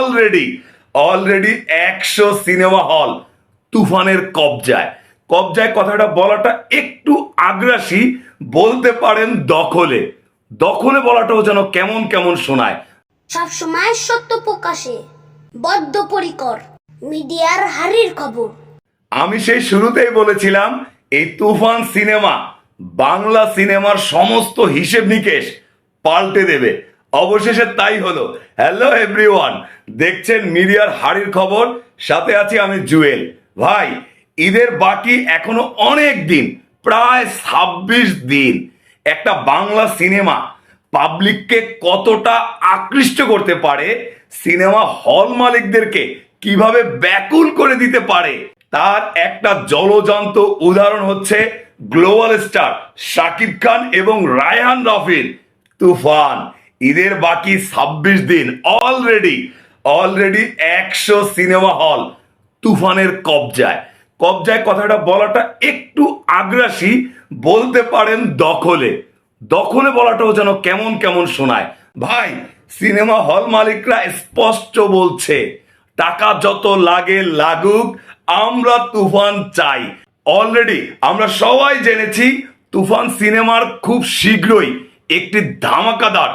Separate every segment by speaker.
Speaker 1: Already already একশো cinema hall তুফানের কবজায়। কবজায় কথাটা বলাটা একটু আগ্রাসী বলতে পারেন দখলে। দখলে বলাটাও যেন কেমন কেমন শোনায়।
Speaker 2: সবসময় সত্য প্রকাশে বদ্ধপরিকর মিডিয়ার হারির খবর।
Speaker 1: আমি সেই শুরুতেই বলেছিলাম এই তুফান সিনেমা বাংলা সিনেমার সমস্ত হিসেব নিকেশ পাল্টে দেবে। অবশেষে তাই হলো। হ্যালো এভরিওয়ান দেখছেন মিডিয়ার হাড়ির খবর, সাথে আছি আমি জুয়েল। ভাই, ঈদের বাকি এখনও অনেক দিন, প্রায় ছাব্বিশ দিন। একটা বাংলা সিনেমা পাবলিককে কতটা আকৃষ্ট করতে পারে, সিনেমা হল মালিকদেরকে কীভাবে ব্যাকুল করে দিতে পারে, তার একটা জলজান্ত উদাহরণ হচ্ছে গ্লোবাল স্টার শাকিব খান এবং রায়হান রফির তুফান। ঈদের বাকি ছাব্বিশ দিন অলরেডি অলরেডি একশো সিনেমা হল তুফানের কবজায়। কবজায় কথাটা বলাটা একটু আগ্রাসী, বলতে পারেন দখলে। দখলে বলাটাও যেন কেমন কেমন শোনায়। ভাই, সিনেমা হল মালিকরা স্পষ্ট বলছে, টাকা যত লাগে লাগুক, আমরা তুফান চাই। অলরেডি আমরা সবাই জেনেছি, তুফান সিনেমার খুব শীঘ্রই একটি ধামাকাদার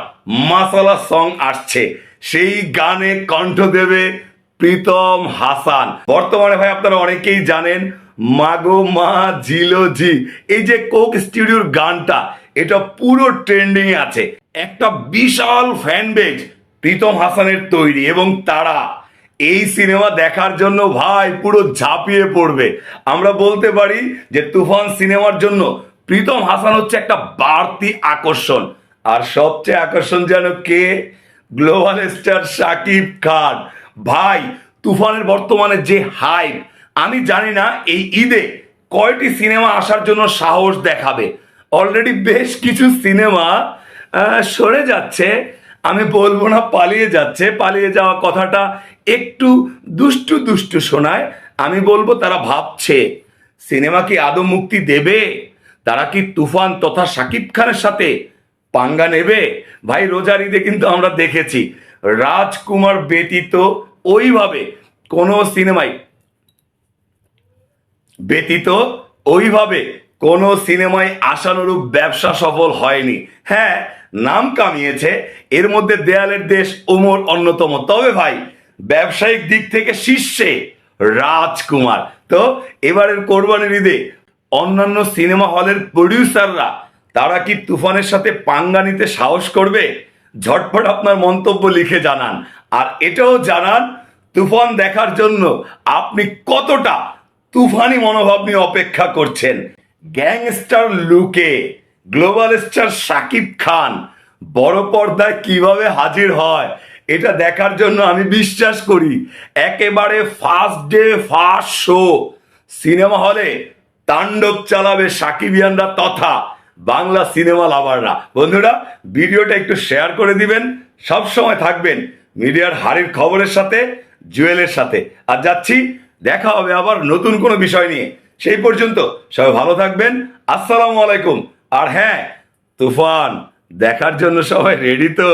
Speaker 1: মাসালা সং আসছে। সেই গানে কণ্ঠ দেবে প্রীতম হাসান। বর্তমানে ভাই আপনারা অনেকেই জানেন, মাগো মা জিলো জি। এই যে কোক স্টুডিওর গানটা, এটা পুরো ট্রেন্ডিং আছে। একটা বিশাল ফ্যান বেজ প্রীতম হাসানের তৈরি এবং তারা এই সিনেমা দেখার জন্য ভাই পুরো ঝাঁপিয়ে পড়বে। আমরা বলতে পারি যে তুফান সিনেমার জন্য প্রীতম হাসান হচ্ছে একটা বাড়তি আকর্ষণ। আর সবচেয়ে আকর্ষণ যেন কে? Global star Shakib Khan. ভাই, তুফানের বর্তমানে যে হাইপ আমি জানি না এই ঈদে কয়টি সিনেমা আসার জন্য সাহস দেখাবে। অলরেডি বেশ কিছু সিনেমা সরে যাচ্ছে। আমি বলব না পালিয়ে যাচ্ছে। পালিয়ে যাওয়া কথাটা একটু দুষ্টু দুষ্টু শোনায়। আমি বলব তারা ভাবছে, সিনেমা কি আদৌ মুক্তি দেবে? তারা কি তুফান তথা শাকিব খানের সাথে পাঙ্গা নেবে? ভাই, রোজার ঈদে কিন্তু আমরা দেখেছি। রাজকুমার ব্যতীত ওইভাবে কোনো সিনেমায় ব্যতীত ওইভাবে কোনো সিনেমায় আশানুরূপ ব্যবসা সফল হয়নি। হ্যাঁ নাম কামিয়েছে। এর মধ্যে দেয়ালের দেশ ওমর অন্যতম। তবে ভাই, ব্যবসায়িক দিক থেকে শীর্ষে রাজকুমার। তো এবারের কোরবানির ঈদে অন্যান্য সিনেমা হলের প্রডিউসাররা, তারা কি তুফানের সাথে পাঙ্গা নিতে সাহস করবে? ঝটপট আপনার মন্তব্য লিখে জানান। আর এটাও জানান, তুফান দেখার জন্য আপনি কতটা তুফানি মনোভাব নিয়ে অপেক্ষা করছেন? গ্যাংস্টার লুকে, গ্লোবাল স্টার শাকিব খান, বড় পর্দায় কীভাবে হাজির হয়? এটা দেখার জন্য আমি বিশ্বাস করি, একেবারে first day first show cinema হলে তাণ্ডব চালাবে সাকিবিয়ানরা তথা বাংলা সিনেমা লাভাররা। বন্ধুরা, ভিডিওটা একটু শেয়ার করে দিবেন, সব সময় থাকবেন মিডিয়ার হারির খবরের সাথে, জুয়েলের সাথে। আর যাচ্ছি, দেখা হবে আবার নতুন কোনো বিষয় নিয়ে। সেই পর্যন্ত সবাই ভালো থাকবেন, আসসালামু আলাইকুম। আর হ্যাঁ তুফান, দেখার জন্য সবাই রেডি তো?